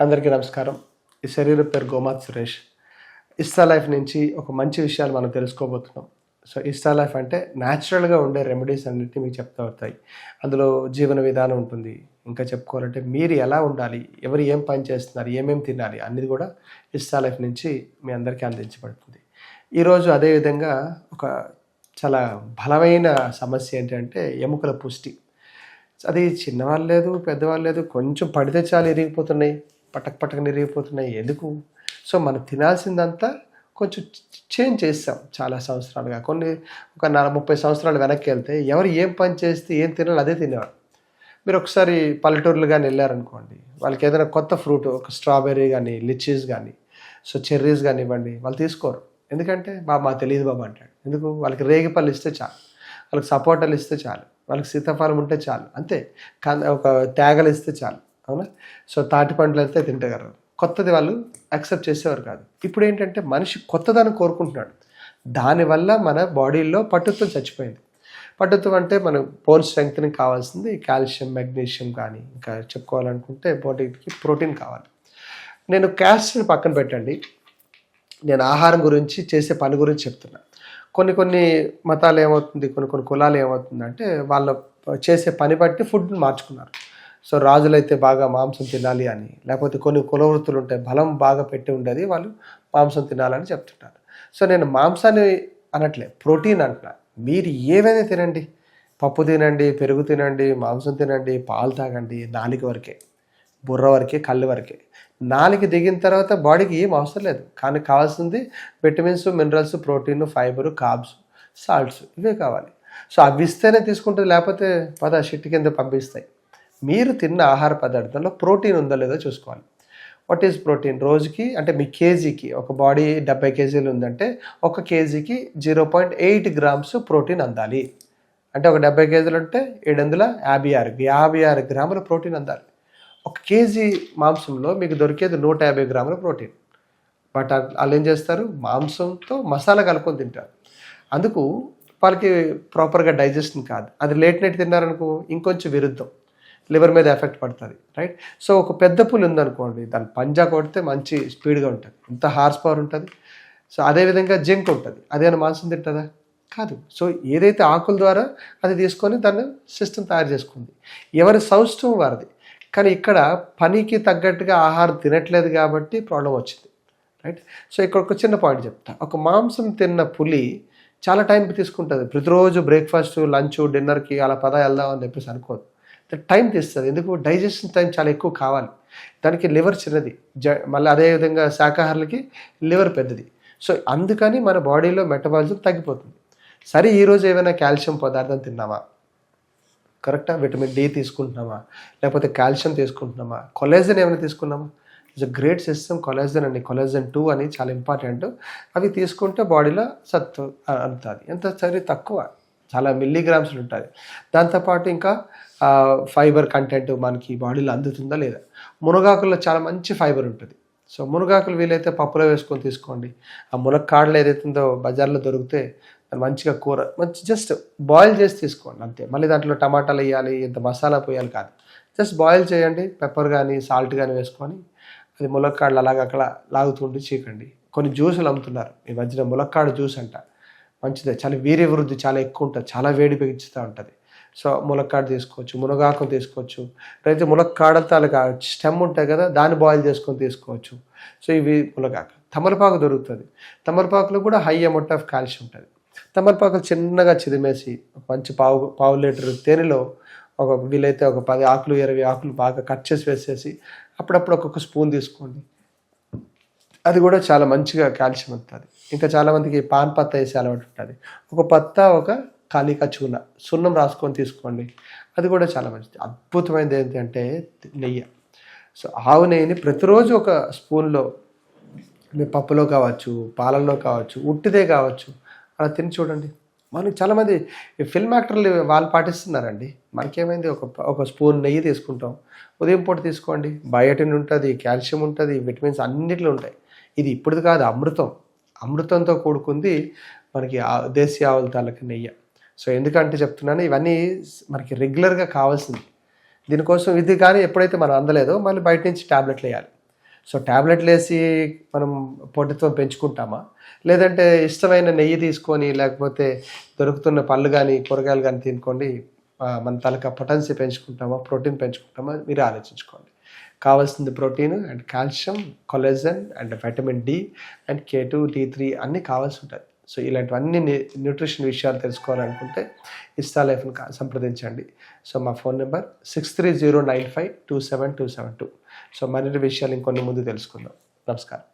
అందరికీ నమస్కారం. ఈ శరీర పేరు గోమాత్ సురేష్. ఇస్తా లైఫ్ నుంచి ఒక మంచి విషయాలు మనం తెలుసుకోబోతున్నాం. సో ఇస్తా లైఫ్ అంటే న్యాచురల్గా ఉండే రెమెడీస్ అన్నిటిని మీకు చెప్తా వస్తాయి. అందులో జీవన విధానం ఉంటుంది. ఇంకా చెప్పుకోవాలంటే మీరు ఎలా ఉండాలి? ఎవరు ఏం పని చేస్తున్నారు? ఏమేమి తినాలి? అనేది కూడా ఇస్తా లైఫ్ నుంచి మీ అందరికీ అందించబడుతుంది. ఈరోజు అదేవిధంగా ఒక చాలా బలమైన సమస్య ఏంటంటే ఎముకల పుష్టి. అది చిన్నవాళ్ళు లేదు పెద్దవాళ్ళు లేదు కొంచెం పడితే చాలు ఇరిగిపోతున్నాయి. పటక్ పటక నిరిగిపోతున్నాయి. ఎందుకు? సో మనం తినాల్సిందంతా కొంచెం చేంజ్ చేస్తాం చాలా సంవత్సరాలుగా. కొన్ని ఒక నలభై ముప్పై సంవత్సరాలు వెనక్కి వెళ్తే ఎవరు ఏం పని చేస్తే ఏం తినాలి అదే తినేవాడు మీరు ఒకసారి పల్లెటూర్లు కానీ వెళ్ళారనుకోండి వాళ్ళకి ఏదైనా కొత్త ఫ్రూట్ ఒక స్ట్రాబెర్రీ కానీ లిచీస్ కానీ సో చెర్రీస్ కానివ్వండి వాళ్ళు తీసుకోరు. ఎందుకంటే బాబా మాకు తెలియదు బాబా అంటాడు. ఎందుకు? వాళ్ళకి రేగి పళ్ళు ఇస్తే చాలు. వాళ్ళకి సపోటాలు ఇస్తే చాలు. వాళ్ళకి సీతాఫలం ఉంటే చాలు. అంతే. ఒక తేగలు ఇస్తే చాలు. అవునా? సో తాటి పండ్లు అయితే తింటగలరు కొత్తది వాళ్ళు యాక్సెప్ట్ చేసేవారు కాదు. ఇప్పుడు ఏంటంటే మనిషి కొత్తదాన్ని కోరుకుంటున్నాడు. దానివల్ల మన బాడీలో పట్టుత్వం చచ్చిపోయింది. పట్టుత్వం అంటే మన బోన్ స్ట్రెంగ్త్ని కావాల్సింది కాల్షియం మెగ్నీషియం కానీ ఇంకా చెప్పుకోవాలనుకుంటే బాడీకి ప్రోటీన్ కావాలి. నేను క్యాస్ట్ని పక్కన పెట్టండి. నేను ఆహారం గురించి చేసే పని గురించి చెప్తున్నా. కొన్ని కొన్ని మతాలు ఏమవుతుంది? కొన్ని కొన్ని కులాలు ఏమవుతుందంటే వాళ్ళ చేసే పని బట్టి ఫుడ్ని మార్చుకున్నారు. సో రాజులైతే బాగా మాంసం తినాలి అని లేకపోతే కొన్ని కులవృత్తులు ఉంటాయి బలం బాగా పెట్టి ఉండేది వాళ్ళు మాంసం తినాలని చెప్తుంటారు. సో నేను మాంసాన్ని అనట్లే ప్రోటీన్ అంటున్నా. మీరు ఏవైనా తినండి పప్పు తినండి పెరుగు తినండి మాంసం తినండి పాలు తాగండి నాలుగు వరకే బుర్ర వరకే కళ్ళు వరకే. నాలుగు దిగిన తర్వాత బాడీకి ఏం అవసరం లేదు. కానీ కావాల్సింది vitamins minerals protein fibre carbs salts ఇవే కావాలి. సో అవి ఇస్తేనే తీసుకుంటుంది లేకపోతే పద షిట్ కింద పంపిస్తాయి. మీరు తిన్న ఆహార పదార్థంలో ప్రోటీన్ ఉందో లేదో చూసుకోవాలి. వాట్ ఈజ్ ప్రోటీన్ రోజుకి అంటే మీ కేజీకి ఒక బాడీ డెబ్బై కేజీలు ఉందంటే ఒక కేజీకి zero point eight grams protein అందాలి. అంటే ఒక డెబ్బై కేజీలు ఉంటే ఏడు వందల యాభై ఆరు యాభై ఆరు గ్రాముల ప్రోటీన్ అందాలి. ఒక కేజీ మాంసంలో మీకు దొరికేది నూట యాభై గ్రాముల ప్రోటీన్. బట్ వాళ్ళు ఏం చేస్తారు? మాంసంతో మసాలా కలుపుకొని తింటారు. అందుకు వాళ్ళకి ప్రాపర్గా డైజెషన్ కాదు. అది లేట్ నైట్ తిన్నారనుకో ఇంకొంచెం విరుద్ధం. లివర్ మీద ఎఫెక్ట్ పడుతుంది రైట్ సో ఒక పెద్ద పులి ఉందనుకోండి దాని పంజా కొడితే మంచి స్పీడ్గా ఉంటుంది. ఎంత హార్స్ పవర్ ఉంటుంది. సో అదేవిధంగా జింక్ ఉంటుంది. అదేమైనా మాంసం తింటుందా? కాదు. సో ఏదైతే ఆకుల ద్వారా అది తీసుకొని దాన్ని సిస్టమ్ తయారు చేసుకుంది. ఎవరి సౌష్టం వారిది. కానీ ఇక్కడ పనికి తగ్గట్టుగా ఆహారం తినట్లేదు కాబట్టి ప్రాబ్లం వచ్చింది రైట్ సో ఇక్కడ ఒక చిన్న పాయింట్ చెప్తా. ఒక మాంసం తిన్న పులి చాలా టైం తీసుకుంటుంది. ప్రతిరోజు బ్రేక్ఫాస్ట్ లంచ్ డిన్నర్కి అలా పద వెళ్దాం అని చెప్పేసి అనుకోదు. టైం తీస్తుంది. ఎందుకు? డైజెషన్ టైం చాలా ఎక్కువ కావాలి. దానికి లివర్ చిన్నది. జ మళ్ళీ అదేవిధంగా శాకాహారులకి లివర్ పెద్దది. సో అందుకని మన బాడీలో మెటబాలిజం తగ్గిపోతుంది. సరే ఈరోజు ఏమైనా కాల్షియం పదార్థం తిన్నామా కరెక్టా? విటమిన్ డి తీసుకుంటున్నామా లేకపోతే కాల్షియం తీసుకుంటున్నామా కొలాజన్ ఏమైనా తీసుకున్నామా it's a great system collagen అండి. కొలాజన్ టూ అని చాలా ఇంపార్టెంట్. అవి తీసుకుంటే బాడీలో సత్తు అందుతుంది ఎంత సరే తక్కువ. చాలా మిల్లీగ్రామ్స్ ఉంటుంది. దాంతోపాటు ఇంకా ఫైబర్ కంటెంట్ మనకి బాడీలో అందుతుందా లేదా? మునగాకుల్లో చాలా మంచి ఫైబర్ ఉంటుంది. సో మునగాకులు వీలైతే పప్పులో వేసుకొని తీసుకోండి. ఆ మునక్కాడలు ఏదైతుందో బజార్లో దొరికితే మంచిగా కూర మంచి జస్ట్ బాయిల్ చేసి తీసుకోండి అంతే. మళ్ళీ దాంట్లో టమాటాలు వేయాలి ఇంత మసాలా పోయాలి కాదు. జస్ట్ బాయిల్ చేయండి పెప్పర్ కానీ సాల్ట్ కానీ వేసుకొని అది ములక్కాడలు అలాగ అక్కడ లాగుతుండి చీకండి. కొన్ని జ్యూసులు అమ్ముతున్నారు. ఈ మధ్యన ములక్కాడ జ్యూస్ అంట. మంచిదే. చాలా వీర్య వృద్ధి చాలా ఎక్కువ ఉంటుంది చాలా వేడి పెంచుతూ ఉంటుంది. సో ములక్కాడ తీసుకోవచ్చు మునగాకు తీసుకోవచ్చు అయితే ములక్కాడలతో అలాగా స్టెమ్ ఉంటాయి కదా దాన్ని బాయిల్ చేసుకొని తీసుకోవచ్చు. సో ఇవి ములగాక తమలపాకు దొరుకుతుంది. తమలపాకులో కూడా హై అమౌంట్ ఆఫ్ కాల్షియం ఉంటుంది. తమలపాకులు చిన్నగా చిదిమేసి మంచి పావు పావు లీటర్ తేనెలో ఒక వీలైతే ఒక పది ఆకులు ఇరవై ఆకులు బాగా కట్ చేసి వేసేసి అప్పుడప్పుడు ఒక్కొక్క స్పూన్ తీసుకోండి. అది కూడా చాలా మంచిగా కాల్షియం ఉంటుంది. ఇంకా చాలామందికి పాన్ పత్త వేసే అలవాటు ఉంటుంది. ఒక పత్త ఒక ఖాళీ చూన సున్నం రాసుకొని తీసుకోండి. అది కూడా చాలా మంచిది. అద్భుతమైనది ఏంటంటే నెయ్యి. సో ఆవు నెయ్యిని ప్రతిరోజు ఒక స్పూన్లో మీ పప్పులో కావచ్చు పాలల్లో కావచ్చు ఉట్టిదే కావచ్చు అలా తిని చూడండి. మనకి చాలామంది ఈ ఫిల్మ్ యాక్టర్లు వాళ్ళు పాటిస్తున్నారండి. మనకేమైంది? ఒక ఒక స్పూన్ నెయ్యి తీసుకుంటాం. ఉదయం పూట తీసుకోండి. బయోటిన్ ఉంటుంది కాల్షియం ఉంటుంది విటమిన్స్ అన్నిట్లో ఉంటాయి. ఇది ఇప్పుడు కాదు అమృతం. అమృతంతో కూడుకుంది మనకి ఆ- దేశీ ఆవుల తాలూకు నెయ్యి. సో ఎందుకంటే చెప్తున్నాను ఇవన్నీ మనకి రెగ్యులర్గా కావాల్సింది. దీనికోసం ఇది కానీ ఎప్పుడైతే మనం అందలేదో మళ్ళీ బయట నుంచి ట్యాబ్లెట్లు వేయాలి. సో ట్యాబ్లెట్లు వేసి మనం పొట్టిత్వం పెంచుకుంటామా? లేదంటే ఇష్టమైన నెయ్యి తీసుకొని లేకపోతే దొరుకుతున్న పళ్ళు కానీ కూరగాయలు కానీ తినుకోండి మన తలక పొటెన్సీ పెంచుకుంటామా ప్రోటీన్ పెంచుకుంటామా మీరు ఆలోచించుకోండి. కావాల్సింది protein and calcium collagen and vitamin D and K two D three అన్నీ కావాల్సి ఉంటుంది సో ఇలాంటివన్నీ న్యూట్రిషన్ విషయాలు తెలుసుకోవాలనుకుంటే ఇస్తా లైఫ్ని సంప్రదించండి. సో మా phone number six three zero nine five two seven two seven two. So మరిన్ని విషయాలు ఇంకొన్ని ముందు తెలుసుకుందాం. నమస్కారం.